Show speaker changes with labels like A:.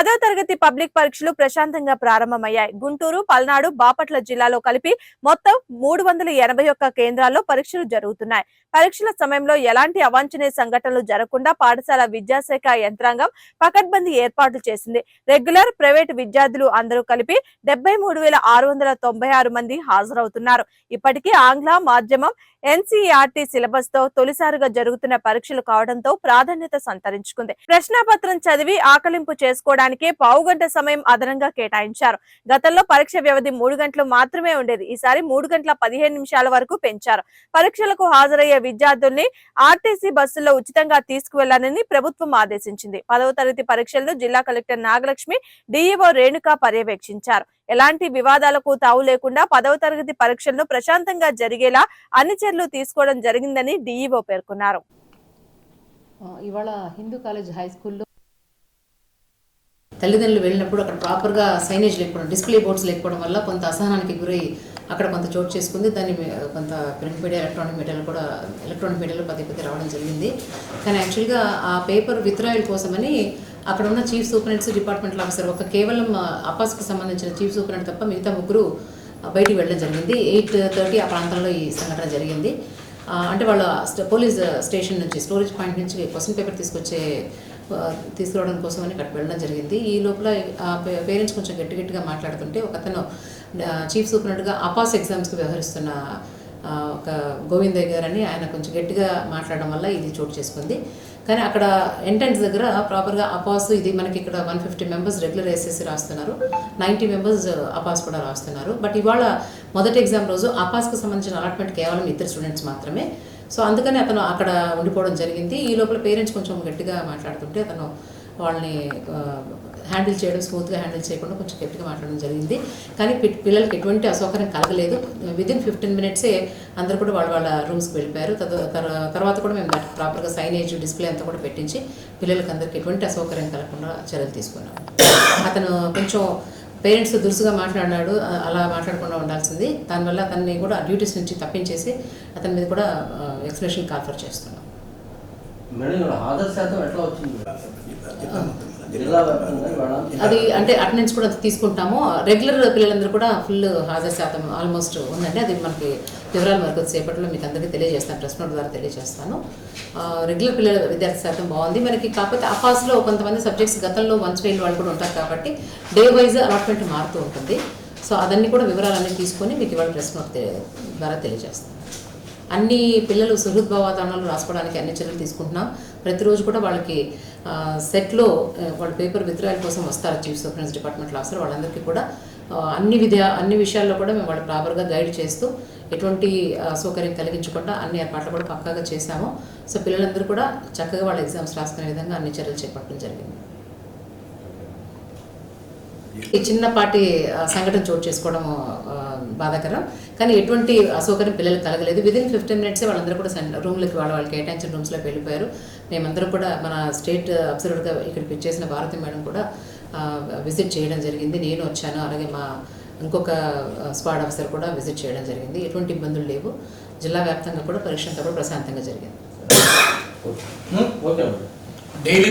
A: పదో తరగతి పబ్లిక్ పరీక్షలు ప్రశాంతంగా ప్రారంభమయ్యాయి. గుంటూరు పల్నాడు బాపట్ల జిల్లాలో కలిపి మొత్తం మూడు వందల ఎనభై ఒక్క కేంద్రాల్లో పరీక్షలు జరుగుతున్నాయి. పరీక్షల సమయంలో ఎలాంటి అవాంఛనీయ సంఘటనలు జరగకుండా పాఠశాల విద్యాశాఖ యంత్రాంగం పకడ్బందీ ఏర్పాట్లు చేసింది. రెగ్యులర్ ప్రైవేట్ విద్యార్థులు అందరూ కలిపి డెబ్బై మూడు వేల ఆరు వందల తొంభై ఆరు మంది హాజరవుతున్నారు. ఇప్పటికీ ఆంగ్ల మాధ్యమం ఎన్సీఆర్టీ సిలబస్తో తొలిసారిగా జరుగుతున్న పరీక్షలు కావడంతో ప్రాధాన్యత సంతరించుకుంది. ప్రశ్నాపత్రం చదివి ఆకలింపు చేసుకోవడానికి పావు గంట సమయం అదనంగా కేటాయించారు. గతంలో పరీక్ష వ్యవధి మూడు గంటలు మాత్రమే ఉండేది. ఈసారి మూడు గంటల పదిహేను నిమిషాల వరకు పెంచారు. పరీక్షలకు హాజరయ్యే విద్యార్థుల్ని ఆర్టీసీ బస్సుల్లో ఉచితంగా తీసుకువెళ్ళాలని ప్రభుత్వం ఆదేశించింది. పదవ తరగతి పరీక్షలను జిల్లా కలెక్టర్ నాగలక్ష్మి డిఈఓ రేణుక పర్యవేక్షించారు. ఎలాంటి వివాదాలకు తావు లేకుండా పదవ తరగతి పరీక్షలను ప్రశాంతంగా జరిగేలా అన్ని చర్యలు తీసుకోవడం జరిగిందని డిఈఓ పేర్కొన్నారు.
B: ఇవాళ హిందూ కాలేజ్ హై స్కూల్లో తల్లిదండ్రులు వెళ్ళినప్పుడు అక్కడ ప్రాపర్గా సైనేజ్ లేకపోవడం డిస్ప్లే బోర్డ్స్ లేకపోవడం వల్ల కొంత అసహనానికి గురై అక్కడ కొంత చోటు చేసుకుంది. దాన్ని కొంత ప్రింట్ మీడియా ఎలక్ట్రానిక్ మీడియాలో కూడా ఎలక్ట్రానిక్ మీడియాలో పదే పదే రావడం జరిగింది. కానీ యాక్చువల్గా ఆ పేపర్ విత్డ్రాయల్ కోసమని అక్కడ ఉన్న చీఫ్ సూపరింటెండెంట్స్ డిపార్ట్మెంటల్ ఆఫీసర్ ఒక కేవలం అపాస్కి సంబంధించిన చీఫ్ సూపరింటెండెంట్ తప్ప మిగతా ముగ్గురు బయటికి వెళ్ళడం జరిగింది. ఎయిట్ థర్టీ ఆ ప్రాంతంలో ఈ సంఘటన జరిగింది. అంటే వాళ్ళ పోలీస్ స్టేషన్ నుంచి స్టోరేజ్ పాయింట్ నుంచి క్వశ్చన్ పేపర్ తీసుకొచ్చే తీసుకురావడం కోసం అని అక్కడ వెళ్ళడం జరిగింది. ఈ లోపల ఆ పే- పేరెంట్స్ కొంచెం గట్టి గట్టిగా మాట్లాడుతుంటే ఒక అతను చీఫ్ సూపరింటెండెంట్గా అపాస్ ఎగ్జామ్స్కి వ్యవహరిస్తున్న ఒక గోవిందయ్య గారు అని ఆయన కొంచెం గట్టిగా మాట్లాడడం వల్ల ఇది చోటు చేసుకుంది. కానీ అక్కడ ఎంట్రన్స్ దగ్గర ప్రాపర్గా అపాస్ ఇది మనకి ఇక్కడ one fifty members regular SSC రాస్తున్నారు. నైంటీ మెంబర్స్ అపాస్ కూడా రాస్తున్నారు. బట్ ఇవాళ మొదటి ఎగ్జామ్ రోజు అపాస్కి సంబంధించిన అలాట్మెంట్ కేవలం ఇద్దరు స్టూడెంట్స్ మాత్రమే. సో అందుకని అతను అక్కడ ఉండిపోవడం జరిగింది. ఈ లోపల పేరెంట్స్ కొంచెం గట్టిగా మాట్లాడుతుంటే అతను వాళ్ళని హ్యాండిల్ చేయడం స్మూత్గా హ్యాండిల్ చేయకుండా కొంచెం గట్టిగా మాట్లాడడం జరిగింది. కానీ పిల్లలకి ఎటువంటి అసౌకర్యం కలగలేదు. విదిన్ ఫిఫ్టీన్ మినిట్సే అందరూ కూడా వాళ్ళ వాళ్ళ రూమ్స్కి వెళ్ళిపోయారు. తద- తర్వాత కూడా మేము దానికి ప్రాపర్గా సైనేజ్ డిస్ప్లే అంతా కూడా పెట్టించి పిల్లలకి అందరికీ ఎటువంటి అసౌకర్యం కలగకుండా చర్యలు తీసుకున్నాం అతను కొంచెం పేరెంట్స్ దురుసుగా మాట్లాడినాడు అలా మాట్లాడకుండా ఉండాల్సింది. దానివల్ల అతన్ని కూడా డ్యూటీస్ నుంచి తప్పించేసి అతని మీద కూడా ఎక్స్ప్రెషన్ కాల్ఫర్ చేస్తున్నాం.
C: మేడం హాజరు శాతం ఎట్లా వచ్చింది?
B: అది అంటే అటెండెన్స్ కూడా తీసుకుంటాము. రెగ్యులర్ పిల్లలందరూ కూడా ఫుల్ హాజరు శాతం ఆల్మోస్ట్ ఉందండి. అది మనకి వివరాలు వరకు సేపట్లో మీకు అందరికీ తెలియజేస్తాను. ప్రెస్ నోట్ ద్వారా తెలియజేస్తాను. రెగ్యులర్ పిల్లల విద్యార్థి శాతం బాగుంది. మనకి కాకపోతే అపాస్లో కొంతమంది సబ్జెక్ట్స్ గతంలో వన్స్ ఫెయిల్ వాళ్ళు కూడా ఉంటారు కాబట్టి డే వైజ్ అలాట్మెంట్ మారుతూ ఉంటుంది. సో అదన్నీ కూడా వివరాలన్నీ తీసుకొని మీకు ఇవాళ ప్రెస్ నోట్ ద్వారా తెలియజేస్తాను. అన్ని పిల్లలు సుహృద్భావ రాసుకోవడానికి అన్ని చర్యలు తీసుకుంటున్నాం. ప్రతిరోజు కూడా వాళ్ళకి సెట్లో వాళ్ళ పేపర్ విత్రాయల కోసం వస్తారు చీఫ్ సూపరెన్స్ డిపార్ట్మెంట్ ఆఫీసర్ వాళ్ళందరికీ కూడా అన్ని విద్య అన్ని విషయాల్లో కూడా మేము వాళ్ళు ప్రాపర్గా గైడ్ చేస్తూ ఎటువంటి అసౌకర్యం కలిగించకుండా అన్ని ఏర్పాట్లు కూడా పక్కాగా చేశాము. సో పిల్లలందరూ కూడా చక్కగా వాళ్ళ ఎగ్జామ్స్ రాసుకునే విధంగా అన్ని చర్యలు చేపట్టడం జరిగింది. ఈ చిన్నపాటి సంఘటన చోటు చేసుకోవడం బాధాకరం. కానీ ఎటువంటి అసౌకర్యం పిల్లలకు కలగలేదు. విదిన్ ఫిఫ్టీన్ మినిట్సే వాళ్ళందరూ కూడా రూమ్లోకి వాళ్ళ వాళ్ళకి కేటాయించిన రూమ్స్లోకి వెళ్ళిపోయారు. మేమందరం కూడా మన స్టేట్ అబ్జర్వర్గా ఇక్కడికి వచ్చేసిన భారతి మేడం కూడా విజిట్ చేయడం జరిగింది. నేను వచ్చాను. అలాగే మా ఇంకొక స్క్వాడ్ ఆఫీసర్ కూడా విజిట్ చేయడం జరిగింది. ఎటువంటి ఇబ్బందులు లేవు. జిల్లా వ్యాప్తంగా కూడా పరీక్ష అంతా కూడా ప్రశాంతంగా జరిగింది.
D: డైలీ